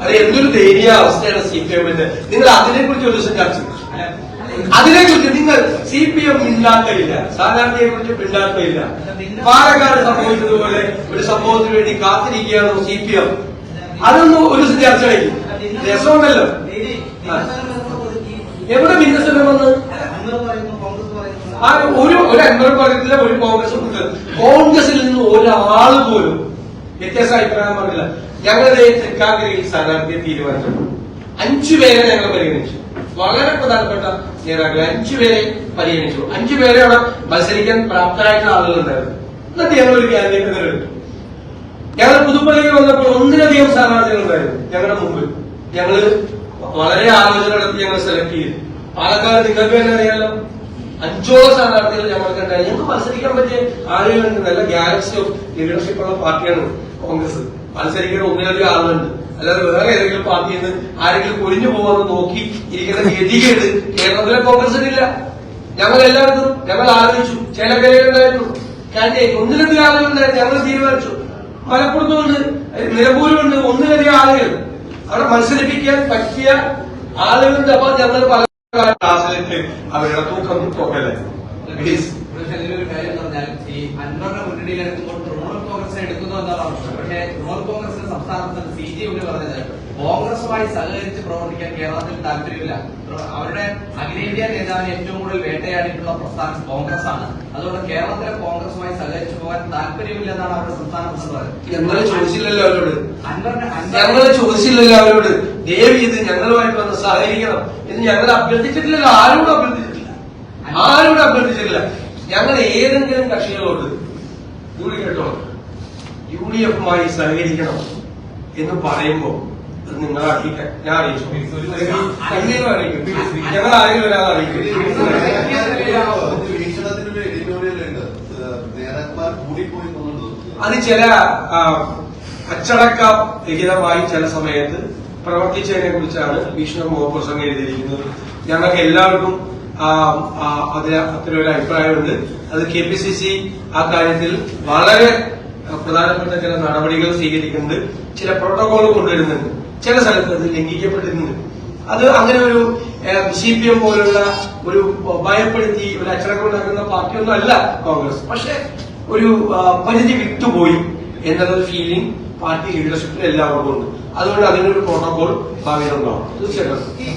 അത് എന്തൊരു ദയനീയ അവസ്ഥയാണ് സി പി എമ്മിന്റെ നിങ്ങൾ അതിനെ കുറിച്ച് ഒരു ദിവസം ചർച്ച അതിനെ കുറിച്ച് നിങ്ങൾ സി പി എം മിണ്ടാക്കയില്ല സ്ഥാനാർത്ഥിയെ കുറിച്ച് മിണ്ടാക്കയില്ല പാലക്കാട് സംഭവിച്ചതുപോലെ ഒരു സംഭവത്തിന് വേണ്ടി കാത്തിരിക്കുകയാണോ സി പി എം അതൊന്നും ഒരു ദിവസം ചർച്ച ചെയ്യും. രസമുണ്ടല്ലോ. എവിടെ ഭിന്നസനം വന്ന്? ആ ഒരു ഒരു അൻവർ പറയത്തില്ല ഒരു കോൺഗ്രസ് കോൺഗ്രസിൽ നിന്ന് ഒരാൾ പോലും വ്യത്യസ്ത അഭിപ്രായം പറഞ്ഞില്ല. ഞങ്ങളുടെ തൃക്കാക്കരയിൽ സ്ഥാനാർത്ഥിയെ തീരുമാനിച്ചു അഞ്ചു പേരെ ഞങ്ങൾ പരിഗണിച്ചു. വളരെ പ്രധാനപ്പെട്ട നേതാക്കൾ അഞ്ചു പേരെ പരിഗണിച്ചു. അഞ്ചു പേരെ അവിടെ മത്സരിക്കാൻ പ്രാപ്തരായിട്ടുള്ള ആളുകളുണ്ടായിരുന്നു. എന്നിട്ട് ഞങ്ങൾ ഒരു ക്യാൻഡിഡേറ്റ് തിരഞ്ഞെടുത്തു. ഞങ്ങൾ പുതുപ്പള്ളിയിൽ വന്നപ്പോൾ ഒന്നിലധികം സ്ഥാനാർത്ഥികൾ ഉണ്ടായിരുന്നു ഞങ്ങളുടെ മുമ്പിൽ. ഞങ്ങൾ വളരെ ആലോചന നടത്തി ഞങ്ങൾ സെലക്ട് ചെയ്തു. പാലക്കാട് നിങ്ങൾക്ക് തന്നെ അറിയാലോ. അഞ്ചോളം സ്ഥാനാർത്ഥികൾ ഞങ്ങൾക്ക് ഉണ്ടായി ഞങ്ങൾക്ക് മത്സരിക്കാൻ പറ്റിയ ആളുകളുണ്ട്. നല്ല ഗാലക്സി ഓഫ് ലീഡർഷിപ്പ് ഉള്ള പാർട്ടിയാണ് കോൺഗ്രസ്. മത്സരിക്കാൻ ഒന്നിലധികം ആളുണ്ട് അല്ലാതെ വേറെ ഏതെങ്കിലും പാർട്ടിയിൽ നിന്ന് ആരെങ്കിലും കൊഴിഞ്ഞു പോകാമെന്ന് നോക്കി ഇരിക്കുന്ന ഗതികേട് കേരളത്തിലെ കോൺഗ്രസിനില്ല. ഞങ്ങൾ എല്ലായിടത്തും ഞങ്ങൾ ആലോചിച്ചു ചില കലയുണ്ടായിരുന്നു കാൻഡിഡേറ്റ് ഒന്നിലധികം ആളുകളുണ്ടായിരുന്നു ഞങ്ങൾ തീരുമാനിച്ചു. മലപ്പുറത്തുമുണ്ട് നിലമ്പൂരുമുണ്ട് ഒന്നിലധികം ആളുകൾ. അവിടെ മത്സരിപ്പിക്കാൻ പറ്റിയ ആളുകളുണ്ട്. അപ്പൊ ഞങ്ങൾ പല ക്ലാസ്സിലേക്ക് അവരുടെ തൂക്കം നോക്കല്ലേ ഈ അൻവറിന്റെ മുന്നണിയിൽ എടുക്കുമ്പോൾ തൃണമൂൽ കോൺഗ്രസ് എടുക്കുന്നു എന്നാണ് പ്രശ്നം പക്ഷേ തൃണമൂൽ കോൺഗ്രസിന് സംസ്ഥാനത്ത് സി ജി എമ്മിന് പറഞ്ഞത് കോൺഗ്രസുമായി സഹകരിച്ച് പ്രവർത്തിക്കാൻ കേരളത്തിൽ താല്പര്യമില്ല. അവരുടെ അഖിലേന്ത്യാ നേതാവിനെ ഏറ്റവും കൂടുതൽ വേട്ടയാടിയിട്ടുള്ള പ്രസ്ഥാനം കോൺഗ്രസ് ആണ് അതുകൊണ്ട് കേരളത്തിലെ കോൺഗ്രസുമായി സഹകരിച്ചു പോകാൻ താല്പര്യമില്ല എന്നാണ് അവരുടെ സംസ്ഥാന പ്രസിഡന്റ് ഞങ്ങൾ ചോദിച്ചില്ലല്ലോ അവരോട്. ഞങ്ങൾ ചോദിച്ചില്ലല്ലോ അവരോട്. ദയവ് ചെയ്ത് ഞങ്ങളുമായിട്ട് വന്ന് സഹകരിക്കണം ഇത് ഞങ്ങൾ അഭ്യർത്ഥിച്ചിട്ടില്ലല്ലോ. ആരോടും അഭ്യർത്ഥിച്ചിട്ടില്ല. ആരോടും അഭ്യർത്ഥിച്ചിട്ടില്ല. ഞങ്ങൾ ഏതെങ്കിലും കക്ഷികളോട് കൂടി കേട്ടോ യു ഡി എഫുമായി സഹകരിക്കണം എന്ന് പറയുമ്പോൾ അത് നിങ്ങൾ അറിയിക്കാൻ ഞാൻ അറിയിച്ചു. എന്തെങ്കിലും അറിയിക്കും. ഞങ്ങൾ ആരെങ്കിലും ഒരാളെ അറിയിക്കും. അത് ചില അച്ചടക്ക രഹിതമായി ചില സമയത്ത് പ്രവർത്തിച്ചതിനെ കുറിച്ചാണ് ഭീഷണ മോഹപ്രസംഗം എഴുതിയിരിക്കുന്നത്. ഞങ്ങൾക്ക് എല്ലാവർക്കും അതിൽ ഒരു അഭിപ്രായമുണ്ട്. അത് കെ പി സി സി ആ കാര്യത്തിൽ വളരെ പ്രധാനപ്പെട്ട ചില നടപടികൾ സ്വീകരിക്കുന്നുണ്ട്. ചില പ്രോട്ടോകോൾ കൊണ്ടുവരുന്നുണ്ട്. ചില സ്ഥലത്ത് അത് ലംഘിക്കപ്പെട്ടിരുന്നുണ്ട് അത് അങ്ങനെ ഒരു സി പി എം പോലുള്ള ഒരു ഭയപ്പെടുത്തി ഒരു അച്ചടക്കം ഉണ്ടാക്കുന്ന പാർട്ടിയൊന്നും അല്ല കോൺഗ്രസ്. പക്ഷെ ഒരു പരിധി വിട്ടുപോയി എന്നൊരു ഫീലിംഗ് പാർട്ടി ലീഡർഷിപ്പിൽ എല്ലാവർക്കും ഉണ്ട്. അതുകൊണ്ട് അതിനൊരു പ്രോട്ടോകോൾ ഭാവിയിലുണ്ടാവും തീർച്ചയായിട്ടും.